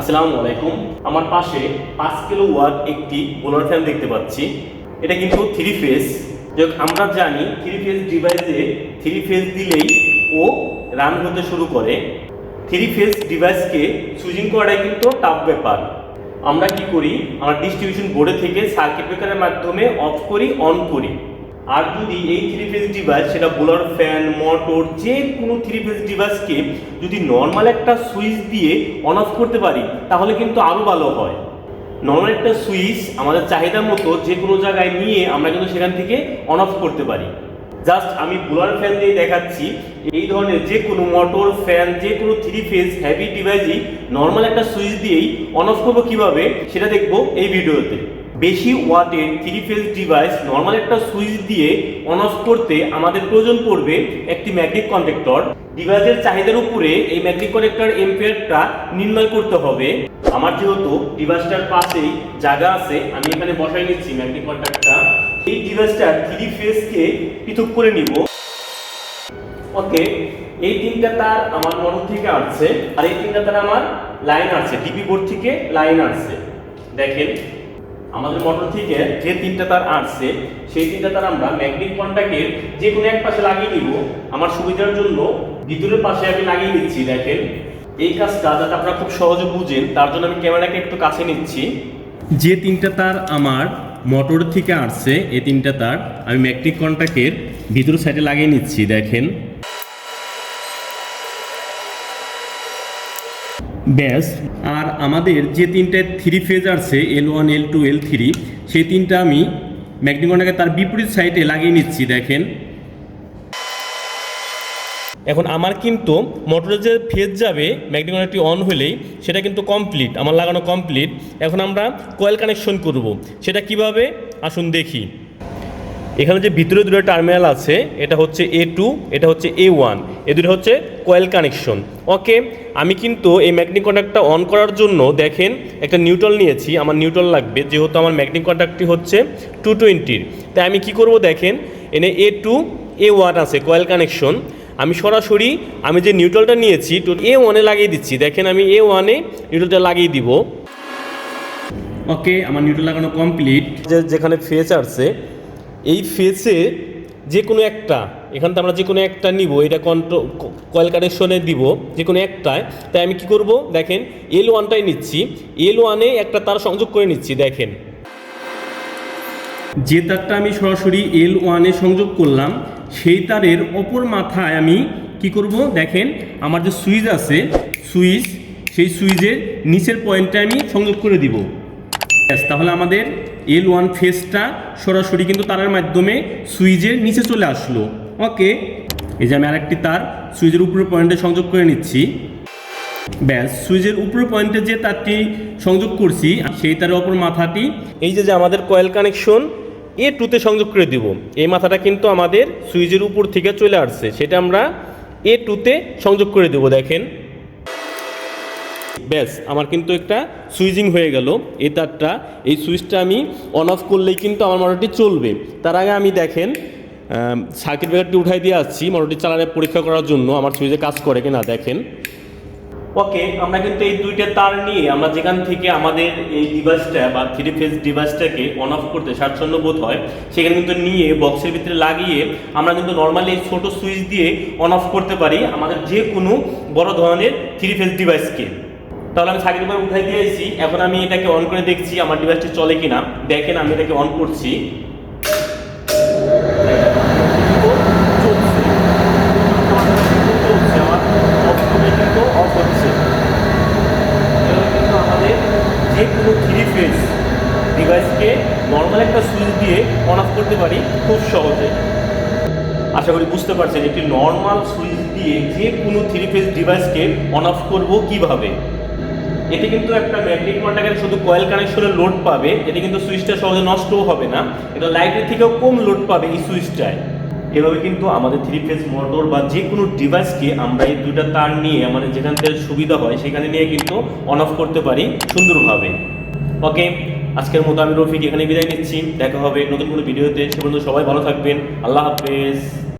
আসসালামু আলাইকুম। আমার পাশে পাঁচ কিলো ওয়াট একটি বোলার ফ্যান দেখতে পাচ্ছি। এটা কিন্তু থ্রি ফেজ আমরা জানি থ্রি ফেজ ডিভাইসে থ্রি ফেজ দিলেই ও রান হতে শুরু করে। থ্রি ফেজ ডিভাইসকে সুইচিং করাটাই কিন্তু টাফ ব্যাপার। আমরা কি করি? আমরা ডিস্ট্রিবিউশন বোর্ডে থেকে সার্কিট ব্রেকারের মাধ্যমে অফ করি অন করি। আর যদি এই থ্রি ফেজ ডিভাইস সেটা বোলার ফ্যান মোটর যে কোনো থ্রি ফেজ ডিভাইসকে যদি নর্মাল একটা সুইচ দিয়ে অন অফ করতে পারি, তাহলে কিন্তু আরও ভালো হয়। নর্মাল একটা সুইচ আমাদের চাহিদা মতো যে কোনো জায়গায় নিয়ে আমরা কিন্তু সেখান থেকে অন অফ করতে পারি। জাস্ট আমি বোলার ফ্যান দিয়ে দেখাচ্ছি, এই ধরনের যে কোনো মোটর ফ্যান যে কোনো থ্রি ফেজ হ্যাভি ডিভাইসই নর্মাল একটা সুইচ দিয়েই অন অফ করব কীভাবে, সেটা দেখব এই ভিডিওতে বেশি ওয়াটের থ্রি ফেজ ডিভাইস নর্মাল একটা সুইচ দিয়ে অন অফ করতে আমাদের প্রয়োজন পড়বে একটি ম্যাগনেটিক কন্ডাক্টর ডিভাইসের চাহিদার উপরে এই ম্যাগনেটিক কন্ডাক্টর এম্পিয়ারটা নির্ণয় করতে হবে। আমার যেহেতু ডিভাইসটার পাশেই জায়গা আছে, আমি এখানে বসাই নিচ্ছি ম্যাগনেটিক কন্ডাক্টরটা এই ডিভাইসটার থ্রি ফেজকে পৃথক করে নিব। ওকে, এই তিনটা তার আমার মোটর থেকে আসছে, আর এই তিনটা তার আমার লাইন আছে ডিপি বোর্ড থেকে লাইন আসছে। দেখেন আমাদের মোটর থেকে যে তিনটা তার আসছে, সেই তিনটা তার আমরা ম্যাগনেটিক কন্টাক্টের যে কোনো এক পাশে লাগিয়ে দিব আমার সুবিধার জন্য ভিতরের পাশে আমি লাগিয়ে নিচ্ছি দেখেন। এই কাজটা যাতে আপনারা খুব সহজে বুঝেন, তার জন্য আমি ক্যামেরাকে একটু কাছে নিচ্ছি। যে তিনটা তার আমার মোটর থেকে আসছে, এই তিনটা তার আমি ম্যাগনেটিক কন্টাক্টের ভিতর সাইডে লাগিয়ে নিচ্ছি, দেখেন। ব্যাস, আর আমাদের যে তিনটে থ্রি ফেজ আছে L one L two L three সেই তিনটা আমি ম্যাগনেটিকনটাকে তার বিপরীত সাইডে লাগিয়ে নিচ্ছি, দেখেন। এখন আমার কিন্তু মোটরের যে ফেজ যাবে ম্যাগনেটিকনটি অন হলেই, সেটা কিন্তু কমপ্লিট আমার লাগানো কমপ্লিট এখন আমরা কয়েল কানেকশন করব, সেটা কীভাবে? আসুন দেখি। এখানে যে ভিতরে দুটো টার্মিনাল আছে এটা হচ্ছে এ টু এটা হচ্ছে এ ওয়ান এ দুটো হচ্ছে কয়েল কানেকশন ওকে আমি কিন্তু এই ম্যাগনেটিক কন্ট্যাক্টটা অন করার জন্য দেখেন একটা নিউট্রাল নিয়েছি আমার নিউট্রাল লাগবে যেহেতু আমার ম্যাগনেটিক কন্ট্যাক্টটি হচ্ছে টু টোয়েন্টির তাই আমি কি করব দেখেন এনে এ টু এ ওয়ান আছে কয়েল কানেকশন আমি সরাসরি আমি যে নিউট্রালটা নিয়েছি তো এ ওয়ানে লাগিয়ে দিচ্ছি। দেখেন আমি এ ওয়ানে নিউট্রালটা লাগিয়ে দিব। ওকে আমার নিউট্রাল লাগানো কমপ্লিট যে যেখানে ফেস আসছে এই ফেসে যে কোনো একটা, এখান থেকে আমরা যে কোনো একটা নিব, এটা কন্ট্রো কয়েল কানেকশনে দিব যে কোনো একটায়, তাই আমি কি করব? দেখেন এল ওয়ানটাই নিচ্ছি এল ওয়ানে একটা তার সংযোগ করে নিচ্ছি, দেখেন। যে তারটা আমি সরাসরি এল ওয়ানে সংযোগ করলাম, সেই তারের অপর মাথায় আমি কি করব? দেখেন, আমার যে সুইচ আছে, সুইচ, সেই সুইচের নিচের পয়েন্টটা আমি সংযোগ করে দিব। তাহলে আমাদের এল ওয়ান ফেসটা সরাসরি কিন্তু তারের মাধ্যমে সুইচের নিচে চলে আসলো। ওকে এই যে আমি আরেকটি তার সুইচের উপরের পয়েন্টে সংযোগ করে নিচ্ছি। ব্যাস, সুইচের উপরের পয়েন্টে যে তারটি সংযোগ করছি, সেই তারের ওপর মাথাটি, এই যে যে আমাদের কয়েল কানেকশন এ টুতে সংযোগ করে দিব। এই মাথাটা কিন্তু আমাদের সুইচের উপর থেকে চলে আসছে। সেটা আমরা এ টুতে সংযোগ করে দেবো, দেখেন। ব্যাস, আমার কিন্তু একটা সুইচিং হয়ে গেল এই তারটা। এই সুইচটা আমি অন অফ করলেই কিন্তু আমার মোটরটি চলবে। তার আগে আমি দেখেন সার্কিট ব্রেকারটি উঠাই দিয়ে আসছি মোটরটি চালানে পরীক্ষা করার জন্য, আমার সুইচে কাজ করে কিনা দেখেন। ওকে আমরা কিন্তু এই দুইটা তার নিয়ে আমরা যেখান থেকে আমাদের এই ডিভাইসটা বা থ্রি ফেজ ডিভাইসটাকে অন অফ করতে স্বাচ্ছন্দ্য বোধ হয়, সেখানে কিন্তু নিয়ে বক্সের ভিতরে লাগিয়ে আমরা কিন্তু নর্মালি এই ছোটো সুইচ দিয়ে অন অফ করতে পারি আমাদের যে কোনো বড় ধরনের থ্রি ফেজ ডিভাইসকে তাহলে আমি সার্কিট ব্রেকার উঠাই দিয়েছি এখন আমি এটাকে অন করে দেখছি আমার ডিভাইসটি চলে কিনা। দেখেন আমি এটাকে অন করছি। যে কোনো থ্রি ফেজ ডিভাইসকে নর্মাল একটা সুইচ দিয়ে অন অফ করতে পারি খুব সহজে আশা করি বুঝতে পারছেন, একটি নর্মাল সুইচ দিয়ে যে কোনো থ্রি ফেজ ডিভাইসকে অন অফ করব কীভাবে? এতে কিন্তু একটা ম্যাগনেটিক কন্ট্যাক্টের শুধু কয়েল কানেকশনের লোড পাবে, এতে কিন্তু সুইচটা সহজে নষ্টও হবে না। এটা লাইটের থেকেও কম লোড পাবে এই সুইচটায়। এভাবে কিন্তু আমাদের থ্রি ফেজ মোটর বা যে কোনো ডিভাইসকে আমরা এই দুটা তার নিয়ে আমাদের যেখান থেকে সুবিধা হয়, সেখানে নিয়ে কিন্তু অন অফ করতে পারি সুন্দরভাবে। ওকে আজকের মতো আমি রফিক এখানে বিদায় নিচ্ছি। দেখা হবে নতুন কোনো ভিডিওতে সে পর্যন্ত সবাই ভালো থাকবেন। আল্লাহ হাফেজ।